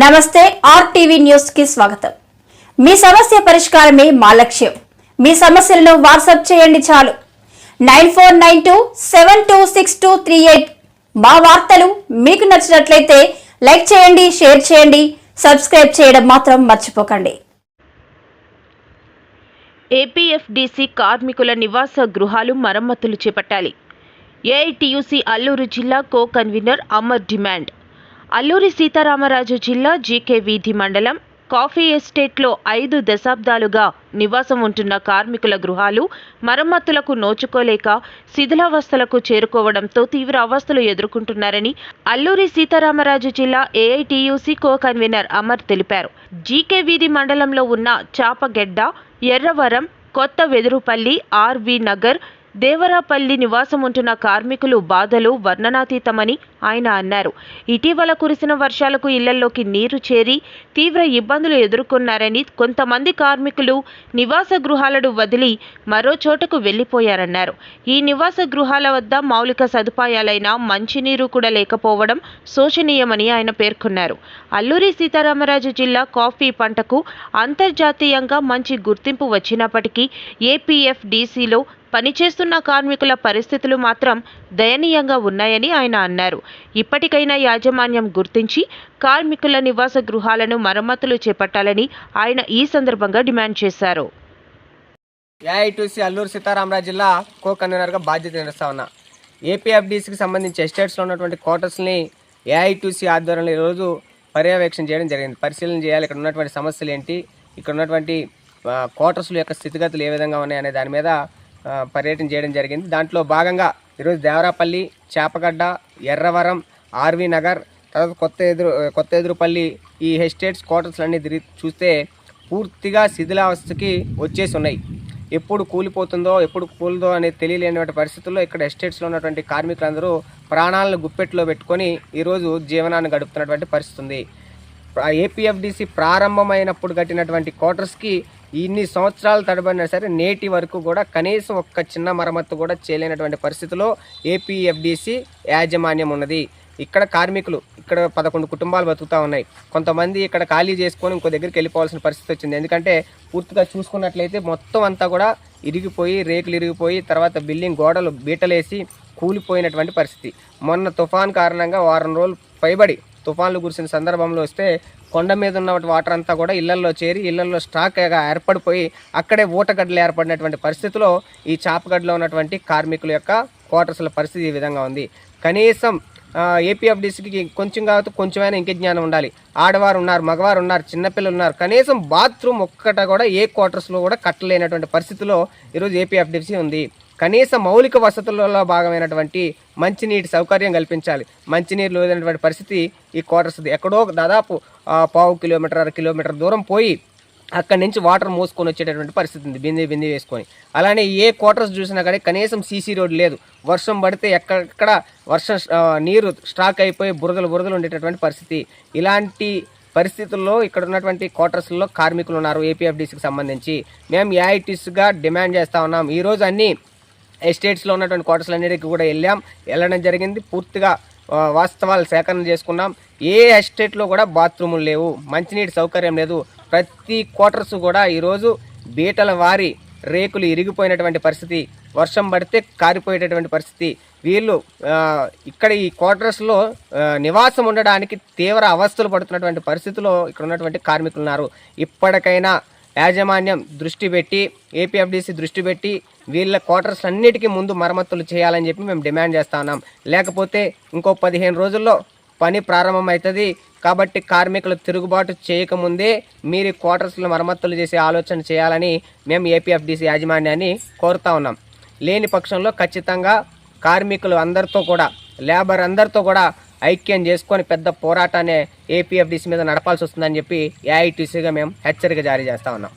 నమస్తే ఆర్టీవీ న్యూస్కి స్వాగతం. మీ సమస్య పరిష్కారమే మా లక్ష్యం. మీ సమస్యలను వాట్సాప్ చేయండి చాలు. Nine four nine two seven two six two three eight మా వార్తలు మీకు నచ్చినట్లయితే లైక్ చేయండి షేర్ చేయండి సబ్స్క్రైబ్ చేయడం మాత్రం మర్చిపోకండి. ఏపీఎఫ్డీసీ కార్మికుల నివాస గృహాలు మరమ్మతులు చేపట్టాలి. ఏఐటియుసి అల్లూరు జిల్లా co convener Amar demand. Alluri Sitaramaraju జిల్లా జీకే వీధి మండలం కాఫీ ఎస్టేట్లో ఐదు దశాబ్దాలుగా నివాసం ఉంటున్న కార్మికుల గృహాలు మరమ్మతులకు నోచుకోలేక శిథిలావస్థలకు చేరుకోవడంతో తీవ్ర అవస్థలు ఎదుర్కొంటున్నారని అల్లూరి సీతారామరాజు జిల్లా ఏఐటియుసి కో కన్వీనర్ అమర్ తెలిపారు. జీకే వీధి మండలంలో ఉన్న చాపగెడ్డ ఎర్రవరం కొత్త వెదురుపల్లి ఆర్వి నగర్ దేవరాపల్లి నివాసం ఉంటున్న కార్మికులు బాధలు వర్ణనాతీతమని ఆయన అన్నారు. ఇటీవల కురిసిన వర్షాలకు ఇళ్ళలోకి నీరు చేరి తీవ్ర ఇబ్బందులు ఎదుర్కొన్నారని కొంతమంది కార్మికులు నివాస గృహాలను వదిలి మరో చోటకు వెళ్ళిపోయారన్నారు ఈ నివాస గృహాల వద్ద మౌలిక సదుపాయాలైన మంచినీరు కూడా లేకపోవడం శోచనీయమని ఆయన పేర్కొన్నారు. అల్లూరి సీతారామరాజు జిల్లా కాఫీ పంటకు అంతర్జాతీయంగా మంచి గుర్తింపు వచ్చినప్పటికీ ఏపీఎఫ్డీసీలో పనిచేస్తున్న కార్మికుల పరిస్థితులు మాత్రం దయనీయంగా ఉన్నాయని ఆయన అన్నారు. ఇప్పటికైనా యాజమాన్యం గుర్తించి కార్మికుల నివాస గృహాలను మరమ్మతులు చేపట్టాలని ఆయన ఈ సందర్భంగా డిమాండ్ చేశారు. ఏఐటీసీ అల్లూరు సీతారామరాజు జిల్లా కో కన్వీనర్గా బాధ్యత నిర్వహిస్తా ఉన్నా. ఏపీఎఫ్డీసీకి సంబంధించి ఎస్టేట్స్లో ఉన్నటువంటి క్వార్టర్స్ని ఏఐటీసీ ఆధ్వర్యంలో ఈరోజు పర్యవేక్షణ చేయడం జరిగింది. పరిశీలన చేయాలి. ఇక్కడ ఉన్నటువంటి సమస్యలు ఏంటి? ఇక్కడ ఉన్నటువంటి ఆ, క్వార్టర్స్ల యొక్క స్థితిగతులు ఏ విధంగా ఉన్నాయనే దాని మీద పర్యటన చేయడం జరిగింది. దాంట్లో భాగంగా ఈరోజు దేవరాపల్లి చేపగడ్డ ఎర్రవరం ఆర్వి నగర్ తర్వాత కొత్త ఎదురు కొత్త ఎదురుపల్లి ఈ ఎస్టేట్స్ క్వార్టర్స్లన్నీ తిరిగి చూస్తే పూర్తిగా శిథిలావస్థకి వచ్చేసి ఉన్నాయి. ఎప్పుడు కూలిపోతుందో ఎప్పుడు కూలదో అనేది తెలియలేనటువంటి పరిస్థితుల్లో ఇక్కడ ఎస్టేట్స్లో ఉన్నటువంటి కార్మికులందరూ ప్రాణాలను గుప్పెట్లో పెట్టుకొని ఈరోజు జీవనాన్ని గడుపుతున్నటువంటి పరిస్థితి ఉంది. ఏపీఎఫ్డిసి ప్రారంభమైనప్పుడు కట్టినటువంటి క్వార్టర్స్కి ఇన్ని సంవత్సరాలు తడబడినా సరే నేటి వరకు కూడా కనీసం ఒక్క చిన్న మరమ్మత్తు కూడా చేయలేనటువంటి పరిస్థితిలో ఏపీఎఫ్డిసి యాజమాన్యం ఉన్నది. ఇక్కడ కార్మికులు ఇక్కడ పదకొండు కుటుంబాలు బతుకుతూ ఉన్నాయి. కొంతమంది ఇక్కడ ఖాళీ చేసుకొని ఇంకో దగ్గరికి వెళ్ళిపోవాల్సిన పరిస్థితి వచ్చింది. ఎందుకంటే పూర్తిగా చూసుకున్నట్లయితే మొత్తం అంతా కూడా ఇరిగిపోయి రేకులు ఇరిగిపోయి తర్వాత బిల్డింగ్ గోడలు బీటలేసి కూలిపోయినటువంటి పరిస్థితి. మొన్న తుఫాన్ కారణంగా వారం రోజులు పైబడి తుఫాన్లు కురిసిన సందర్భంలో వస్తే కొండ మీద ఉన్న వాటర్ అంతా కూడా ఇళ్ళల్లో చేరి ఇళ్ళల్లో స్టాక్ ఏర్పడిపోయి అక్కడే ఊటగడ్డలు ఏర్పడినటువంటి పరిస్థితిలో ఈ చాపగడ్డలో ఉన్నటువంటి కార్మికుల యొక్క క్వార్టర్స్ల పరిస్థితి ఈ విధంగా ఉంది. కనీసం ఏపీఎఫ్డిసికి కొంచెం కావచ్చు కొంచెమైనా ఇంకే జ్ఞానం ఉండాలి. ఆడవారు ఉన్నారు మగవారు ఉన్నారు చిన్నపిల్లలు ఉన్నారు. కనీసం బాత్రూమ్ ఒక్కట కూడా ఏ క్వార్టర్స్లో కూడా కట్టలేనటువంటి పరిస్థితిలో ఈరోజు ఏపీఎఫ్డిసి ఉంది. కనీస మౌలిక వసతులలో భాగమైనటువంటి మంచినీటి సౌకర్యం కల్పించాలి. మంచినీరు లేదనేటువంటి పరిస్థితి ఈ క్వార్టర్స్ది ఎక్కడో దాదాపు పావు కిలోమీటర్ అర కిలోమీటర్ దూరం పోయి అక్కడి నుంచి వాటర్ మోసుకొని వచ్చేటటువంటి పరిస్థితి ఉంది. బిందె బింది వేసుకొని. అలానే ఏ క్వార్టర్స్ చూసినా కానీ కనీసం సీసీ రోడ్ లేదు. వర్షం పడితే ఎక్కడెక్కడ వర్షం నీరు స్టాక్ అయిపోయి బురదలు బురదలు ఉండేటటువంటి పరిస్థితి. ఇలాంటి పరిస్థితుల్లో ఇక్కడ ఉన్నటువంటి క్వార్టర్స్లో కార్మికులు ఉన్నారు ఏపీఎఫ్డీసీకి సంబంధించి. మేము ఏఐటీస్గా డిమాండ్ చేస్తూ ఉన్నాం. ఈరోజు అన్ని ఎస్టేట్స్లో ఉన్నటువంటి క్వార్టర్స్ అన్నిటికీ కూడా వెళ్ళాం. వెళ్ళడం జరిగింది. పూర్తిగా వాస్తవాలు సేకరణ చేసుకున్నాం. ఏ ఎస్టేట్లో కూడా బాత్రూములు లేవు. మంచినీటి సౌకర్యం లేదు. ప్రతి క్వార్టర్స్ కూడా ఈరోజు బీటల వారి రేకులు ఇరిగిపోయినటువంటి పరిస్థితి వర్షం పడితే కారిపోయేటటువంటి పరిస్థితి. వీళ్ళు ఇక్కడ ఈ క్వార్టర్స్లో నివాసం ఉండడానికి తీవ్ర అవస్థలు పడుతున్నటువంటి పరిస్థితిలో ఇక్కడ ఉన్నటువంటి కార్మికులు ఉన్నారు ఇప్పటికైనా యాజమాన్యం దృష్టి పెట్టి ఏపీఎఫ్డిసి దృష్టి పెట్టి వీళ్ళ క్వార్టర్స్ అన్నిటికీ ముందు మరమ్మతులు చేయాలని చెప్పి మేము డిమాండ్ చేస్తా ఉన్నాం. లేకపోతే ఇంకో పదిహేను రోజుల్లో పని ప్రారంభమవుతుంది కాబట్టి కార్మికులు తిరుగుబాటు చేయకముందే మీరు క్వార్టర్స్లో మరమ్మతులు చేసే ఆలోచన చేయాలని మేము ఏపీఎఫ్డిసి యాజమాన్యాన్ని కోరుతా ఉన్నాం. లేని పక్షంలో ఖచ్చితంగా కార్మికులు అందరితో కూడా లేబర్ అందరితో కూడా ఐక్యం చేసుకొని పెద్ద పోరాటాన్ని ఏపీఎఫ్డిసి మీద నడపాల్సి వస్తుందని చెప్పి ఏఐటీసీగా మేము హెచ్చరిక జారీ చేస్తా ఉన్నాం.